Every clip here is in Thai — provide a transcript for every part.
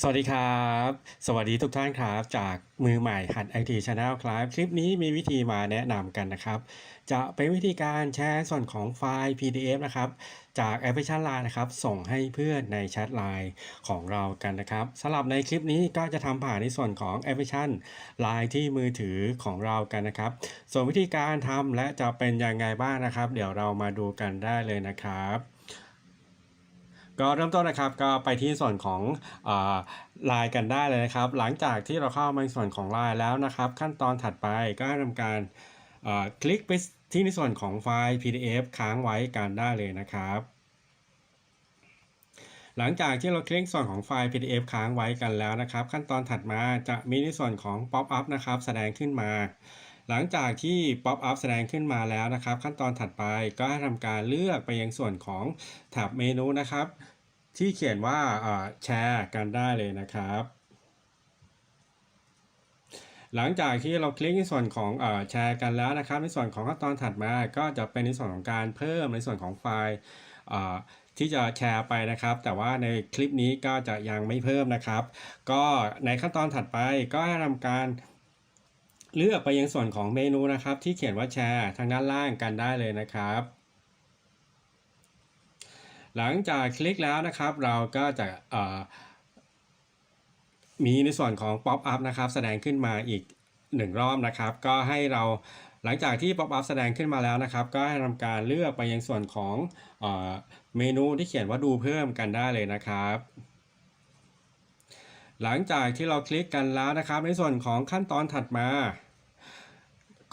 สวัสดีครับ สวัสดีทุกท่านครับจากมือใหม่หัดไอทีชาแนลครับ คลิปนี้มีวิธีมาแนะนำกันนะครับ จะเป็นวิธีการแชร์ส่วนของไฟล์ PDF นะครับ จากแอปพลิเคชัน Line นะครับ ส่งให้เพื่อนในแชท Line ของเรากันนะครับสำหรับในคลิปนี้ก็จะทำผ่านในส่วนของแอปพลิเคชัน Line ที่มือถือของเรากันนะครับ ส่วนวิธีการทำและจะเป็นยังไงบ้างนะครับ เดี๋ยวเรามาดูกันได้เลยนะครับ ก็เริ่มต้นนะครับก็ไปที่ส่วนของไลน์กันได้เลยนะครับ หลังจากที่เราเข้ามาในส่วนของลน์แล้วนะครับ ขั้นตอนถัดไปก็ให้ทำการอ่อคลิกไปที่ในส่วนของไฟล์ PDF ค้างไว้กันได้เลยนะครับหลังจากที่เราคลิกส่วนของไฟล์ PDF ค้างไว้กันแล้วนะครับ ขั้นตอนถัดมาจะมีในส่วนของ Pop up นะครับแสดงขึ้นมา หลังจากที่ Pop up แสดงขึ้นมาแล้วนะครับ ขั้นตอนถัดไปก็ให้ทำการเลือกไปยังส่วนของแถบเมนูนะครับ ที่เขียนว่าแชร์กันได้เลยนะครับ หลังจากที่เราคลิกในส่วนของแชร์กันแล้วนะครับ ในส่วนของขั้นตอนถัดมาก็จะเป็นในส่วนของการเพิ่มในส่วนของไฟล์ที่จะแชร์ไปนะครับ แต่ว่าในคลิปนี้ก็จะยังไม่เพิ่มนะครับ ก็ในขั้นตอนถัดไปก็ให้ทำการเลือกไปยังส่วนของเมนูนะครับ ที่เขียนว่าแชร์ทางด้านล่างกันได้เลยนะครับ หลังจากคลิกแล้วนะครับ เราก็จะมีในส่วนของ Pop up นะครับ แสดงขึ้นมาอีกหนึ่งรอบนะครับ ก็ให้เราหลังจากที่ Pop up แสดงขึ้นมาแล้วนะครับ ก็ให้ทำการเลือกไปยังส่วนของเมนูที่เขียนว่าดูเพิ่มกันได้เลยนะครับหลังจากที่เราคลิกกันแล้วนะครับ ในส่วนของขั้นตอนถัดมา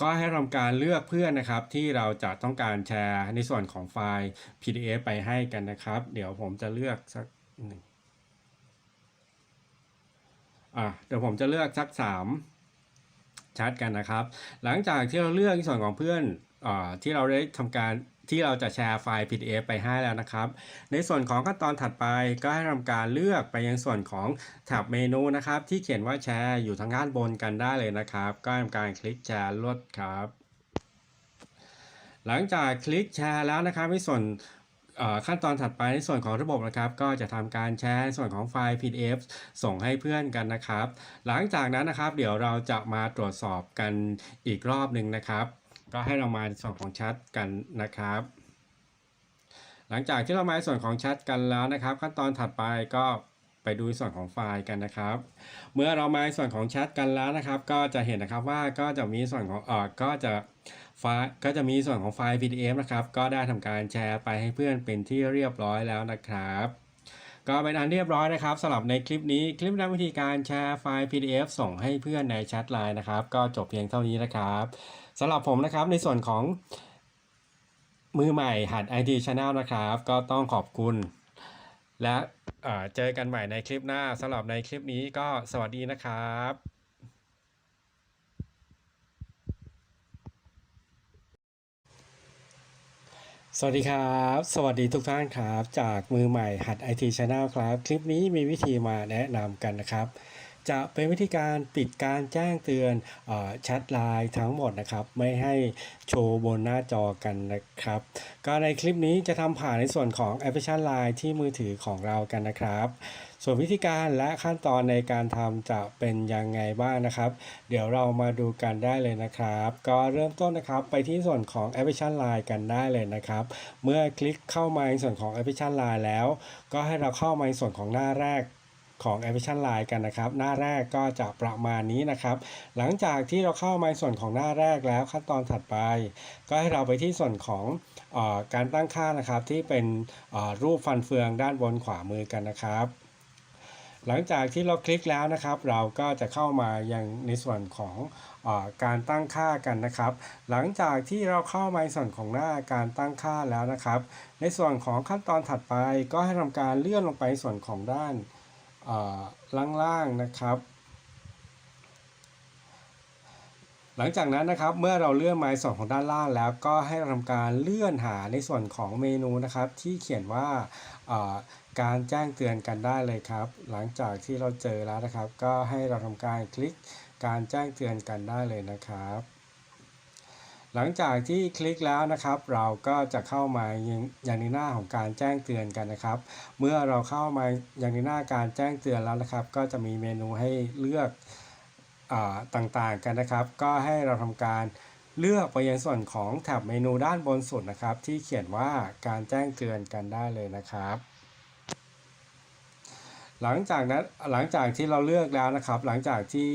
ก็ให้ทำการเลือกเพื่อนนะครับ ที่เราจะต้องการแชร์ในส่วนของไฟล์ PDF ไปให้กันนะครับ เดี๋ยวผมจะเลือกสักหนึ่งอะเดี๋ยวผมจะเลือกสักสามชัดกันนะครับ หลังจากที่เราเลือกในส่วนของเพื่อนอ่าที่เราได้ทำการ ที่เราจะแชร์ไฟล์ PDF ไปให้แล้วนะครับ ในส่วนของขั้นตอนถัดไปก็ให้ทำการเลือกไปยังส่วนของแท็บเมนูนะครับ ที่เขียนว่าแชร์อยู่ทางด้านบนกันได้เลยนะครับ ก็ทำการคลิกแชร์ลดครับ หลังจากคลิกแชร์แล้วนะครับในส่วนขั้นตอนถัดไปในส่วนของระบบนะครับ ก็จะทำการแชร์ส่วนของไฟล์ PDF ส่งให้เพื่อนกันนะครับ หลังจากนั้นนะครับ เดี๋ยวเราจะมาตรวจสอบกันอีกรอบหนึ่งนะครับ ก็ให้เรามาส่วนของแชทกันนะครับ หลังจากที่เรามาส่วนของแชทกันแล้วนะครับ ขั้นตอนถัดไปก็ไปดูส่วนของไฟล์กันนะครับ เมื่อเรามาส่วนของแชทกันแล้วนะครับ ก็จะเห็นนะครับว่าก็จะมีส่วนของเออก็จะไฟล์ก็จะมีส่วนของไฟล์ PDF นะครับ ก็ได้ทำการแชร์ไปให้เพื่อนเป็นที่เรียบร้อยแล้วนะครับ ก็เป็นอันเรียบร้อยนะครับสำหรับในคลิปนี้คลิปนะวิธีการแชร์ไฟล์ PDF ส่งให้เพื่อนในแชทไลน์นะครับ ก็จบเพียงเท่านี้นะครับสำหรับผมนะครับในส่วนของมือใหม่หัด IT Channel นะครับ ก็ต้องขอบคุณ และเจอกันใหม่ในคลิปหน้าสำหรับในคลิปนี้ก็สวัสดีนะครับ สวัสดีครับ สวัสดีทุกท่านครับ จากมือใหม่หัด IT Channel ครับ คลิปนี้มีวิธีมาแนะนำกันนะครับ จะเป็นวิธีการปิดการแจ้งเตือนออแชทไลน์ทั้งหมดนะครับ ไม่ให้โชว์บนหน้าจอกันนะครับ ก็ในคลิปนี้จะทำผ่านในส่วนของแอปพลิเคชันไลน์ที่มือถือของเรากันนะครับ ส่วนวิธีการและขั้นตอนในการทำจะเป็นยังไงบ้างนะครับ เดี๋ยวเรามาดูกันได้เลยนะครับ ก็เริ่มต้นนะครับไปที่ส่วนของแอปพลิเคชัน Line กันได้เลยนะครับ เมื่อคลิกเข้ามาในส่วนของแอปพลิเคชัน Line แล้ว ก็ให้เราเข้ามาในส่วนของหน้าแรกของแอปพลิเคชัน Line กันนะครับ หน้าแรกก็จะประมาณนี้นะครับ หลังจากที่เราเข้ามาในส่วนของหน้าแรกแล้วขั้นตอนถัดไป ก็ให้เราไปที่ส่วนของอการตั้งค่านะครับที่เป็นรูปฟันเฟืองด้านบนขวามือกันนะครับ หลังจากที่เราคลิกแล้วนะครับ เราก็จะเข้ามายังในส่วนของอการตั้งค่ากันนะครับ หลังจากที่เราเข้ามาในส่วนของหน้าการตั้งค่าแล้วนะครับ ในส่วนของขั้นตอนถัดไปก็ให้ทำการเลื่อนลงไปส่วนของด้านล่างๆนะครับ หลังจากนั้นนะครับเมื่อเราเลื่อนมาส่วนของด้านล่างแล้วก็ให้ทำการเลื่อนหาในส่วนของเมนูนะครับ ที่เขียนว่าการแจ้งเตือนกันได้เลยครับ หลังจากที่เราเจอแล้วนะครับ ก็ให้เราทำการคลิกการแจ้งเตือนกันได้เลยนะครับ หลังจากที่คลิกแล้วนะครับ เราก็จะเข้ามาอยังยังในหน้าของการแจ้งเตือนกันนะครับ เมื่อเราเข้ามาอยังในหน้าการแจ้งเตือนแล้วนะครับ ก็จะมีเมนูให้เลือก ต่างๆกันนะครับ ก็ให้เราทำการเลือกไปยังส่วนของแถบเมนูด้านบนสุดนะครับ ที่เขียนว่าการแจ้งเตือนกันได้เลยนะครับ หลังจากนั้นหลังจากที่เราเลือกแล้วนะครับ หลังจากที่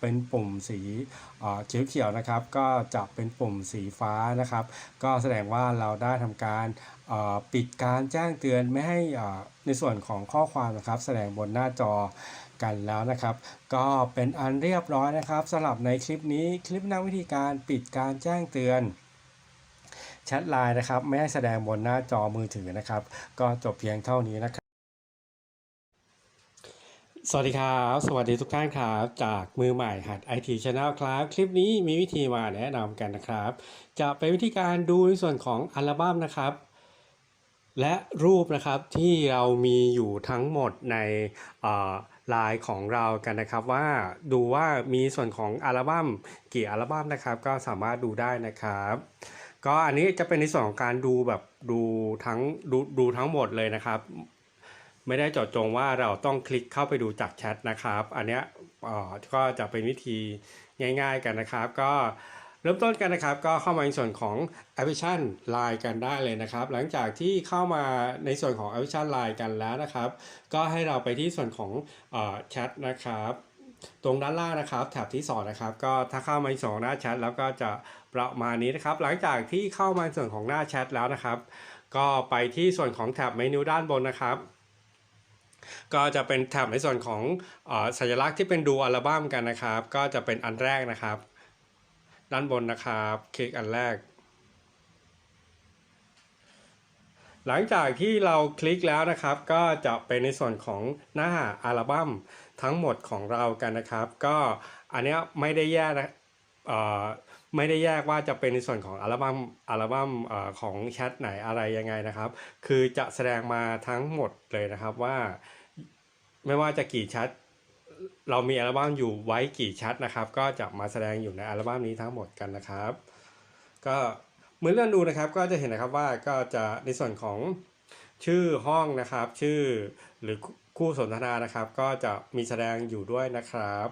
เป็นปุ่มสีเขียวๆนะครับ ก็จะเป็นปุ่มสีฟ้านะครับ ก็แสดงว่าเราได้ทำการปิดการแจ้งเตือนไม่ให้ในส่วนของข้อความนะครับ แสดงบนหน้าจอกันแล้วนะครับ ก็เป็นอันเรียบร้อยนะครับสำหรับในคลิปนี้คลิปแนะวิธีการปิดการแจ้งเตือนแชทไลน์นะครับ ไม่ให้แสดงบนหน้าจอมือถือนะครับ ก็จบเพียงเท่านี้นะครับ สวัสดีครับ สวัสดีทุกท่านครับ จากมือใหม่หัด IT Channel ครับ คลิปนี้มีวิธีมาแนะนำกันนะครับ จะเป็นวิธีการดูในส่วนของอัลบั้มนะครับ และรูปนะครับที่เรามีอยู่ทั้งหมดในไลน์ของเรากันนะครับว่าดูว่ามีส่วนของอัลบั้มกี่อัลบั้มนะครับ ก็สามารถดูได้นะครับก็อันนี้จะเป็นในส่วนของการดูแบบดูทั้งดูดูทั้งหมดเลยนะครับ ไม่ได้เจาะจงว่าเราต้องคลิกเข้าไปดูจากแชทนะครับ อันเนี้ยก็จะเป็นวิธีง่าย ๆกันนะครับ ก็เริ่มต้นกันนะครับ ก็เข้ามาในส่วนของแอปพลิเคชัน Line กันได้เลยนะครับ หลังจากที่เข้ามาในส่วนของแอปพลิเคชัน Line กันแล้วนะครับ ก็ให้เราไปที่ส่วนของอแชทนะครับตรงด้านล่างนะครับแถบที่สองนะครับก็ถ้าเข้ามาในส่วนของหน้าแชทแล้วก็จะประมาณนี้นะครับ หลังจากที่เข้ามาในส่วนของหน้าแชทแล้วนะครับ ก็ไปที่ส่วนของแถบเมนูด้านบนนะครับ ก็จะเป็นแถบในส่วนของออสัญลักษณ์ที่เป็นดูอัลบั้มกันนะครับ ก็จะเป็นอันแรกนะครับ ด้านบนนะครับคลิกอันแรก หลังจากที่เราคลิกแล้วนะครับ ก็จะเป็นในส่วนของหน้าอัลบั้มทั้งหมดของเรากันนะครับ ก็อันนี้ไม่ได้แยกนะอ่อ ไม่ได้แยกว่าจะเป็นในส่วนของอัลบั้มอัลบั้มของแชทไหนอะไรยังไงนะครับ คือจะแสดงมาทั้งหมดเลยนะครับว่า ไม่ว่าจะกี่แชทเรามีอัลบั้มอยู่ไว้กี่แชทนะครับ ก็จะมาแสดงอยู่ในอัลบั้มนี้ทั้งหมดกันนะครับ ก็เมื่อเลื่อนดูนะครับ ก็จะเห็นนะครับว่าก็จะในส่วนของชื่อห้องนะครับ ชื่อหรือคู่สนทนานะครับ ก็จะมีแสดงอยู่ด้วยนะครับ